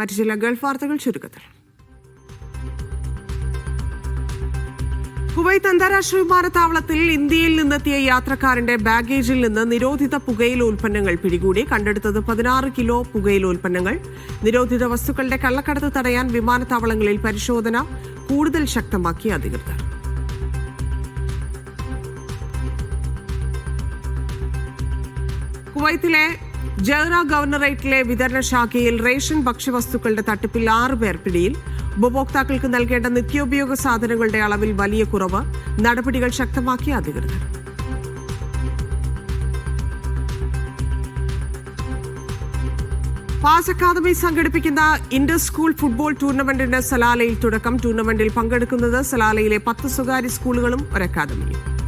മറ്റു ചില ഗൾഫ് വാർത്തകൾ ചുരുക്കത്തിൽ. കുവൈത്ത് അന്താരാഷ്ട്ര വിമാനത്താവളത്തിൽ ഇന്ത്യയിൽ നിന്നെത്തിയ യാത്രക്കാരന്റെ ബാഗേജിൽ നിന്ന് നിരോധിത പുകയില ഉൽപ്പന്നങ്ങൾ പിടികൂടി. കണ്ടെടുത്തത് പതിനാറ് കിലോ പുകയില ഉൽപ്പന്നങ്ങൾ. നിരോധിത വസ്തുക്കളുടെ കള്ളക്കടത്ത് തടയാൻ വിമാനത്താവളങ്ങളിൽ പരിശോധന കൂടുതൽ ശക്തമാക്കി അധികൃതർ. കുവൈത്തിലെ ജഹ്റ ഗവർണറേറ്റിലെ വിതരണ ശാഖയിൽ റേഷൻ ഭക്ഷ്യവസ്തുക്കളുടെ തട്ടിപ്പിൽ ആറ് പേർ പിടിയിൽ. ഉപഭോക്താക്കൾക്ക് നൽകേണ്ട നിത്യോപയോഗ സാധനങ്ങളുടെ അളവിൽ വലിയ കുറവ്. നടപടികൾ ശക്തമാക്കിയ അധികൃതർ. പാസ് അക്കാദമി സംഘടിപ്പിക്കുന്ന ഇന്റർ സ്കൂൾ ഫുട്ബോൾ ടൂർണമെന്റിന് സലാലയിൽ തുടക്കം. ടൂർണമെന്റിൽ പങ്കെടുക്കുന്നത് സലാലയിലെ പത്ത് സ്വകാര്യ സ്കൂളുകളും ഒരു അക്കാദമിയും